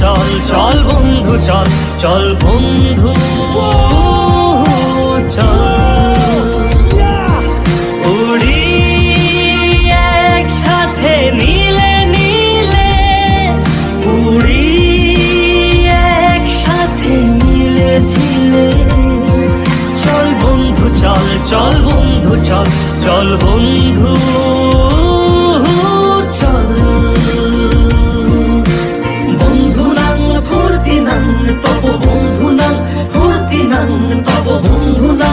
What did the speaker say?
চল চল বন্ধু, চল চল বন্ধু, চল। উড়ি উড়ি মিলে চল বন্ধু, চল চল বন্ধু, চল চল বন্ধু। তব বন্ধু না